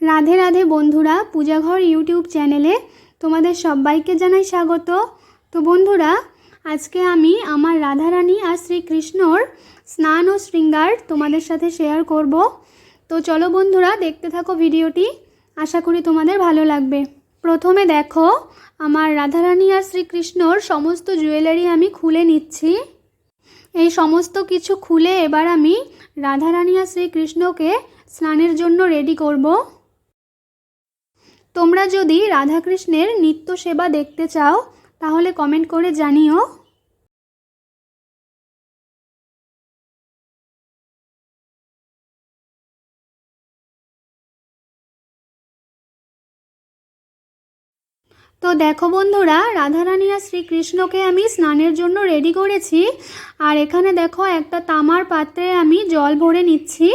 রাধে রাধে বন্ধুরা, পূজাঘর ইউটিউব চ্যানেলে তোমাদের সবাইকে জানাই স্বাগত। তো বন্ধুরা, আজকে আমি আমার রাধারানী আর শ্রীকৃষ্ণর স্নান ও শৃঙ্গার তোমাদের সাথে শেয়ার করব। তো চলো বন্ধুরা, দেখতে থাকো ভিডিওটি। আশা করি তোমাদের ভালো লাগবে। প্রথমে দেখো, আমার রাধারানী আর শ্রীকৃষ্ণর সমস্ত জুয়েলারি আমি খুলে নিচ্ছি। এই সমস্ত কিছু খুলে এবার আমি রাধারানী আর শ্রীকৃষ্ণকে স্নানের জন্য রেডি করব। তোমরা যদি রাধাকৃষ্ণের নিত্য সেবা দেখতে চাও, তাহলে কমেন্ট করে জানিও। তো দেখো বন্ধুরা রাধারানী আর শ্রীকৃষ্ণকে আমি স্নানের জন্য রেডি করেছি। আর এখানে দেখো একটা তামার পাত্রে আমি জল ভরে নিচ্ছি।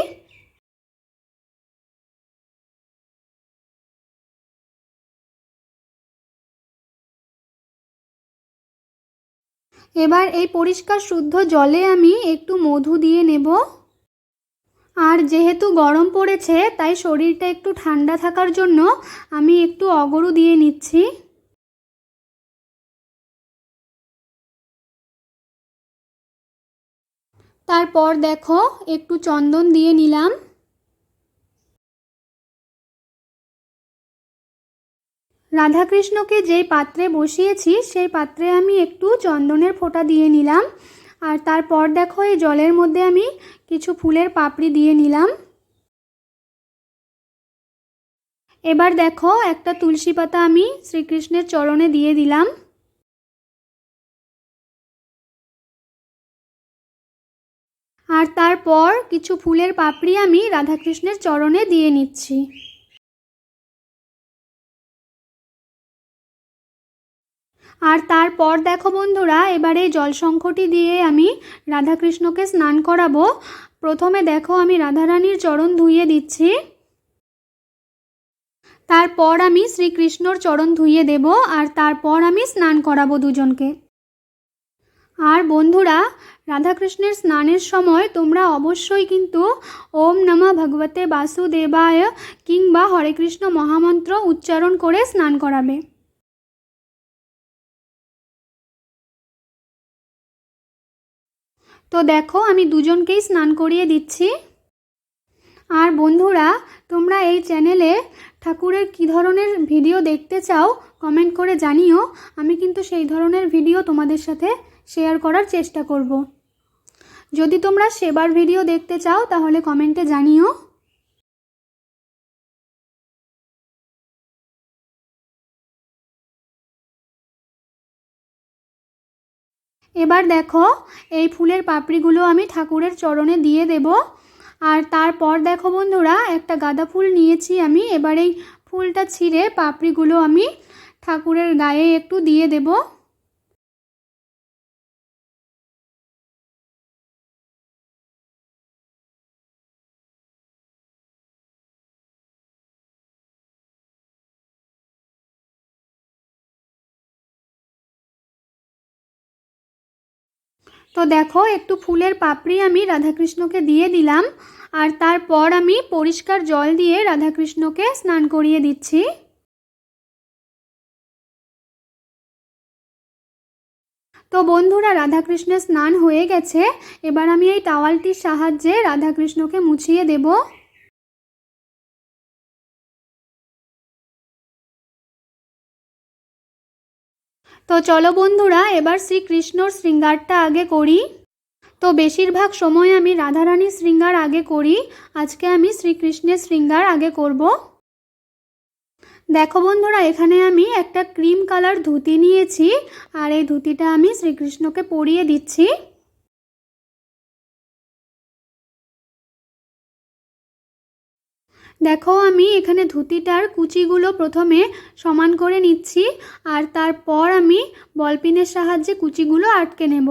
এবার এই পরিষ্কার শুদ্ধ জলে আমি একটু মধু দিয়ে নেব। আর যেহেতু গরম পড়েছে, তাই শরীরটা একটু ঠান্ডা থাকার জন্য আমি একটু অগরু দিয়ে নিচ্ছি। তারপর দেখো, একটু চন্দন দিয়ে নিলাম। রাধাকৃষ্ণকে যেই পাত্রে বসিয়েছি, সেই পাত্রে আমি একটু চন্দনের ফোঁটা দিয়ে নিলাম। আর তারপর দেখো, এই জলের মধ্যে আমি কিছু ফুলের পাপড়ি দিয়ে নিলাম। এবার দেখো, একটা তুলসী পাতা আমি শ্রীকৃষ্ণের চরণে দিয়ে দিলাম। আর তারপর কিছু ফুলের পাপড়ি আমি রাধাকৃষ্ণের চরণে দিয়ে নিচ্ছি। আর তারপর দেখো বন্ধুরা, এবারে জলশঙ্খটি দিয়ে আমি রাধাকৃষ্ণকে স্নান করাবো। প্রথমে দেখো আমি রাধারানীর চরণ ধুইয়ে দিচ্ছি। তারপর আমি শ্রীকৃষ্ণর চরণ ধুইয়ে দেব আর তারপর আমি স্নান করাবো দুজনকে। আর বন্ধুরা, রাধাকৃষ্ণের স্নানের সময় তোমরা অবশ্যই কিন্তু ওম নমা ভগবতে বাসুদেবায় কিংবা হরে কৃষ্ণ মহামন্ত্র উচ্চারণ করে স্নান করাবে। তো দেখো, আমি দুজনকেই স্নান করিয়ে দিচ্ছি। আর বন্ধুরা, তোমরা এই চ্যানেলে ঠাকুরের কী ধরনের ভিডিও দেখতে চাও কমেন্ট করে জানিও। আমি কিন্তু সেই ধরনের ভিডিও তোমাদের সাথে শেয়ার করার চেষ্টা করব। যদি তোমরা সেবার ভিডিও দেখতে চাও, তাহলে কমেন্টে জানিও। এবার দেখো, এই ফুলের পাপড়িগুলো আমি ঠাকুরের চরণে দিয়ে দেব। আর তারপর দেখো বন্ধুরা, একটা গাঁদা ফুল নিয়েছি আমি। এবার এই ফুলটা ছিঁড়ে পাপড়িগুলো আমি ঠাকুরের গায়ে একটু দিয়ে দেব। তো দেখো, একটু ফুলের পাপড়ি আমি রাধাকৃষ্ণকে দিয়ে দিলাম আর তারপর আমি পরিষ্কার জল দিয়ে রাধাকৃষ্ণকে স্নান করিয়ে দিচ্ছি। তো বন্ধুরা, রাধাকৃষ্ণের স্নান হয়ে গেছে। এবার আমি এই টাওয়ালটির সাহায্যে রাধাকৃষ্ণকে মুছিয়ে দেব। তো চলো বন্ধুরা, এবার শ্রীকৃষ্ণর শৃঙ্গারটা আগে করি। তো বেশিরভাগ সময় আমি রাধারানীর শৃঙ্গার আগে করি, আজকে আমি শ্রীকৃষ্ণের শৃঙ্গার আগে করব। দেখো বন্ধুরা, এখানে আমি একটা ক্রিম কালার ধুতি নিয়েছি, আর এই ধুতিটা আমি শ্রীকৃষ্ণকে পরিয়ে দিচ্ছি। দেখো আমি এখানে ধুতিটার কুচিগুলো প্রথমে সমান করে নিচ্ছি আর তারপর আমি বলপিনের সাহায্যে কুচিগুলো আটকে নেব।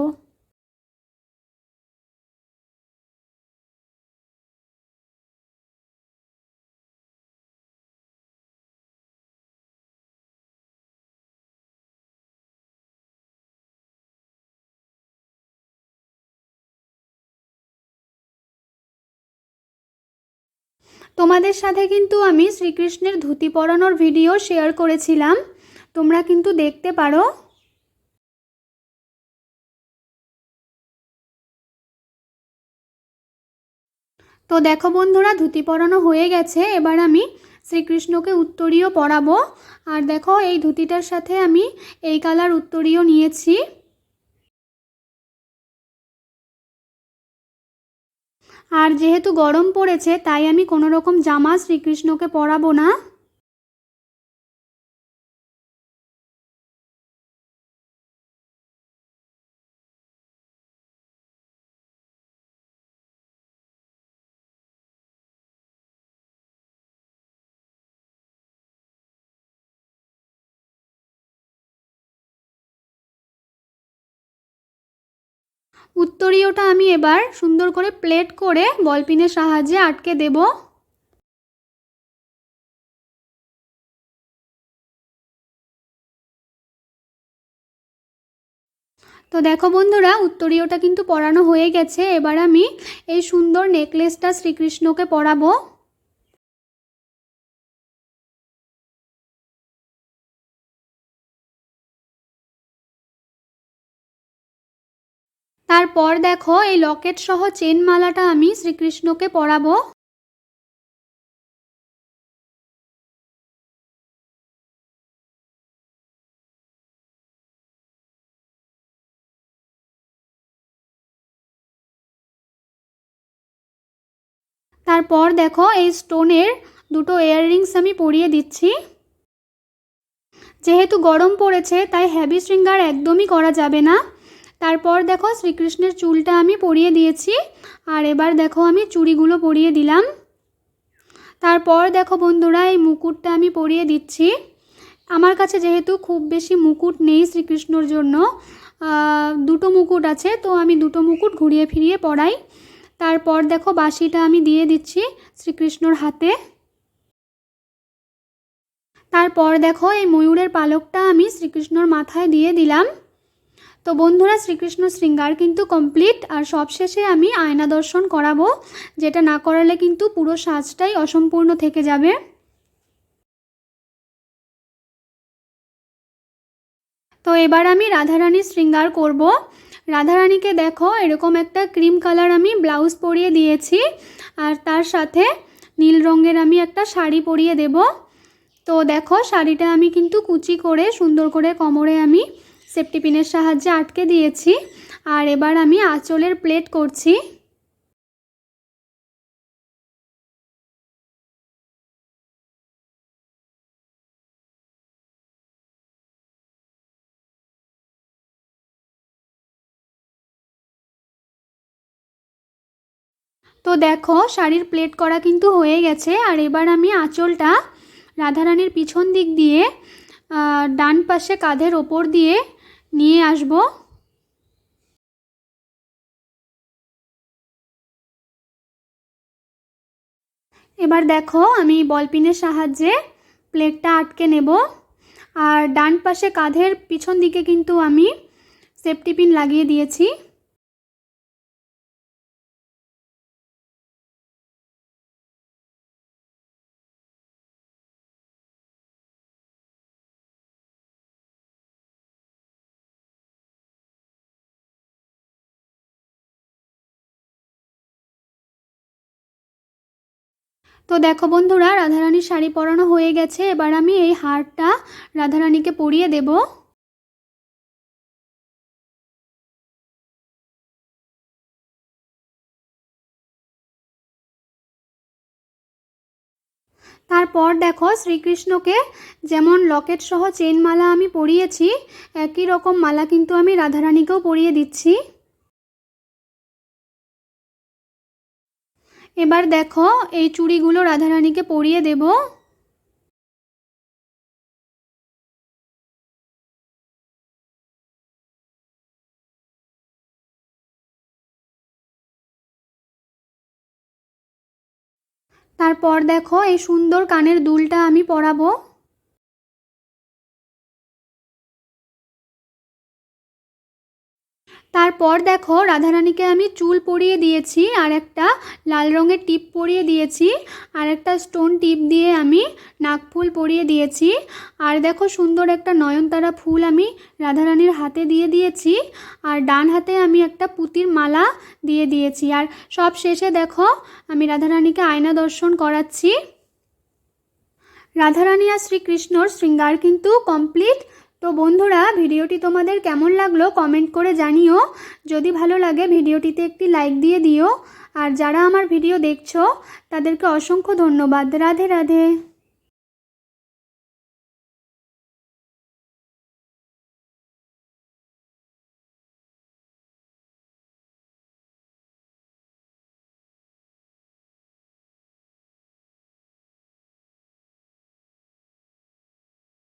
তোমাদের সাথে কিন্তু আমি শ্রীকৃষ্ণের ধুতি পরানোর ভিডিও শেয়ার করেছিলাম। তোমরা কিন্তু দেখতে পারো। তো দেখো বন্ধুরা, ধুতি পরানো হয়ে গেছে। এবার আমি শ্রীকৃষ্ণকে উত্তরীয় পরাবো। আর দেখো, এই ধুতিটার সাথে আমি এই কালার উত্তরীয় নিয়েছি। আর যেহেতু গরম পড়েছে তাই আমি কোনো রকম জামা শ্রীকৃষ্ণকে পরাবো না। উত্তরীয়টা আমি এবার সুন্দর করে প্লেট করে বলপিনের সাহায্যে আটকে দেব। তো দেখো বন্ধুরা, উত্তরীয়টা কিন্তু পরানো হয়ে গেছে। এবার আমি এই সুন্দর নেকলেসটা শ্রীকৃষ্ণকে পরাবো। তারপর দেখো এই লকেট সহ চেন মালাটা আমি শ্রীকৃষ্ণকে পরাবো। তারপর দেখো এই স্টোনের দুটো ইয়াররিংস আমি পরিয়ে দিচ্ছি। যেহেতু গরম পড়েছে, তাই হ্যাভি শৃঙ্গার একদমই করা যাবে না। তারপর দেখো শ্রীকৃষ্ণের চুলটা আমি পরিয়ে দিয়েছি। আর এবার দেখো আমি চুড়িগুলো পরিয়ে দিলাম। তারপর দেখো বন্ধুরা, এই মুকুটটা আমি পরিয়ে দিচ্ছি। আমার কাছে যেহেতু খুব বেশি মুকুট নেই শ্রীকৃষ্ণর জন্য দুটো মুকুট আছে, তো আমি দুটো মুকুট ঘুরিয়ে ফিরিয়ে পরাই। তারপর দেখো বাঁশিটা আমি দিয়ে দিচ্ছি শ্রীকৃষ্ণর হাতে। তারপর দেখো এই ময়ূরের পালকটা আমি শ্রীকৃষ্ণর মাথায় দিয়ে দিলাম। তো বন্ধুরা, শ্রীকৃষ্ণ শৃঙ্গার কিন্তু কমপ্লিট আর সবশেষে আমি আয়না দর্শন করাবো, যেটা না করালে কিন্তু পুরো সাজটাই অসম্পূর্ণ থেকে যাবে। তো এবার আমি রাধারানীর শৃঙ্গার করব। রাধারানীকে দেখো, এরকম একটা ক্রিম কালার আমি ব্লাউজ পরিয়ে দিয়েছি, আর তার সাথে নীল রঙের আমি একটা শাড়ি পরিয়ে দেব। তো দেখো, শাড়িটা আমি কিন্তু কুচি করে সুন্দর করে কোমরে আমি সেফটি পিনের সাহায্যে আটকে দিয়েছি। আর এবার আমি আঁচলের প্লেট করছি। তো দেখো, শাড়ির প্লেট করা কিন্তু হয়ে গেছে। আর এবার আমি আঁচলটা রাধারানীর পিছন দিক দিয়ে ডান পাশে কাঁধের ওপর দিয়ে নিয়ে আসব। এবার দেখো আমি বলপিনের সাহায্যে প্লেটটা আটকে নেব। আর ডান পাশে কাঁধের পিছন দিকে কিন্তু আমি সেফটি পিন লাগিয়ে দিয়েছি। তো দেখো বন্ধুরা, রাধারানীর শাড়ি পরানো হয়ে গেছে। এবার আমি এই হারটা রাধারানীকে পরিয়ে দেব। তারপর দেখো শ্রীকৃষ্ণকে যেমন লকেট সহ চেন মালা আমি পরিয়েছি, একই রকম মালা কিন্তু আমি রাধারানীকেও পরিয়ে দিচ্ছি। এবার দেখো, এই চুড়িগুলো রাধারানীকে পরিয়ে দেব। তারপর দেখো, এই সুন্দর কানের দুলটা আমি পরাবো। তারপর দেখো রাধারানীকে আমি চুল পরিয়ে দিয়েছি, আর একটা লাল রঙের টিপ পরিয়ে দিয়েছি, আর একটা স্টোন টিপ দিয়ে আমি নাকফুল পরিয়ে দিয়েছি। আর দেখো সুন্দর একটা নয়নতারা ফুল আমি রাধারানীর হাতে দিয়ে দিয়েছি, আর ডান হাতে আমি একটা পুতির মালা দিয়ে দিয়েছি। আর সব শেষে দেখো আমি রাধারানীকে আয়না দর্শন করাচ্ছি। রাধারানী আর শ্রীকৃষ্ণর শৃঙ্গার কিন্তু কমপ্লিট তো বন্ধুরা, ভিডিওটি তোমাদের কেমন লাগল কমেন্ট করে জানিও। যদি ভালো লাগে, ভিডিওটিতে একটি লাইক দিয়ে দিও। আর যারা আমার ভিডিও দেখছ, তাদেরকে অসংখ্য ধন্যবাদ। রাধে রাধে।